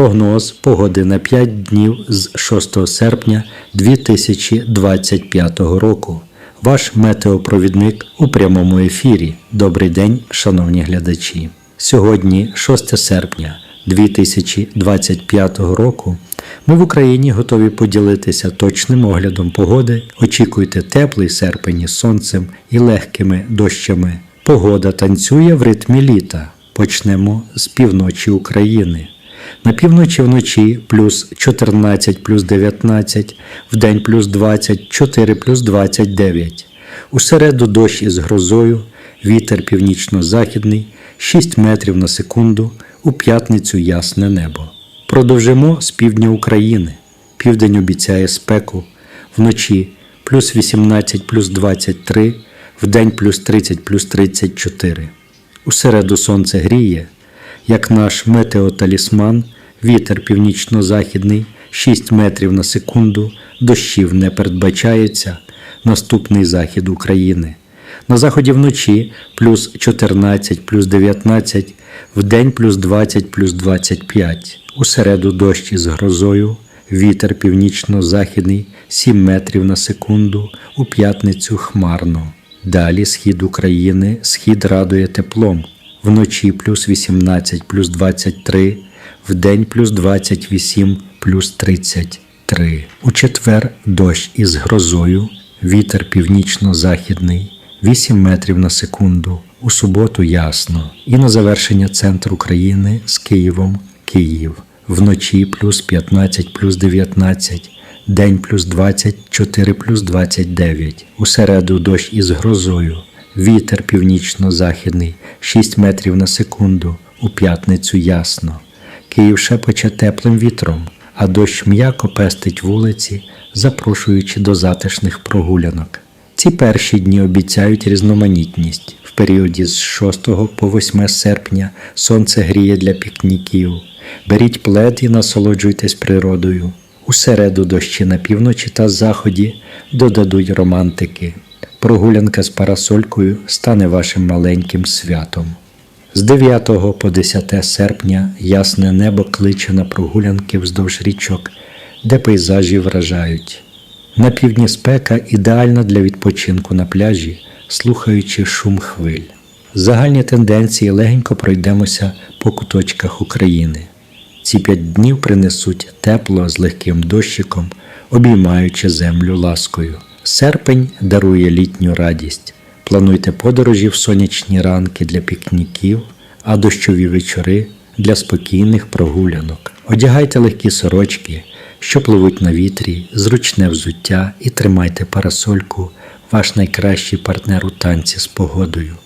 Прогноз погоди на 5 днів з 6 серпня 2025 року. Ваш метеопровідник у прямому ефірі. Добрий день, шановні глядачі. Сьогодні, 6 серпня 2025 року, ми в Україні готові поділитися точним оглядом погоди. Очікуйте теплий серпень із сонцем і легкими дощами. Погода танцює в ритмі літа. Почнемо з півночі України. На півночі вночі плюс 14 плюс 19, вдень плюс 24 плюс 29. У середу дощ із грозою, вітер північно-західний 6 метрів на секунду, у п'ятницю ясне небо. Продовжимо з півдня України. Південь обіцяє спеку, вночі плюс 18 плюс 23, вдень плюс 30 плюс 34. У середу сонце гріє, як наш метеоталісман, вітер північно-західний 6 метрів на секунду, дощів не передбачається, наступний захід України. На заході вночі плюс 14 плюс 19, вдень плюс 20 плюс 25. У середу дощ із грозою, вітер північно-західний 7 метрів на секунду, у п'ятницю хмарно. Далі схід України, схід радує теплом. Вночі плюс 18 плюс 23, вдень плюс 28 плюс 33. У четвер дощ із грозою, вітер північно-західний 8 метрів на секунду. У суботу ясно. І на завершення центр України з Києвом Київ. Вночі плюс 15 плюс 19, день плюс 24 плюс 29. У середу дощ із грозою. Вітер північно-західний 6 метрів на секунду. У п'ятницю ясно. Київ шепоче теплим вітром, а дощ м'яко пестить вулиці, запрошуючи до затишних прогулянок. Ці перші дні обіцяють різноманітність. В періоді з 6 по 8 серпня сонце гріє для пікніків. Беріть плед і насолоджуйтесь природою. У середу дощі на півночі та заході додадуть романтики. Прогулянка з парасолькою стане вашим маленьким святом. З 9 по 10 серпня ясне небо кличе на прогулянки вздовж річок, де пейзажі вражають. На півдні спека ідеальна для відпочинку на пляжі, слухаючи шум хвиль. Загальні тенденції легенько пройдемося по куточках України. Ці п'ять днів принесуть тепло з легким дощиком, обіймаючи землю ласкою. Серпень дарує літню радість. Плануйте подорожі в сонячні ранки для пікніків, а дощові вечори для спокійних прогулянок. Одягайте легкі сорочки, що пливуть на вітрі, зручне взуття і тримайте парасольку, ваш найкращий партнер у танці з погодою.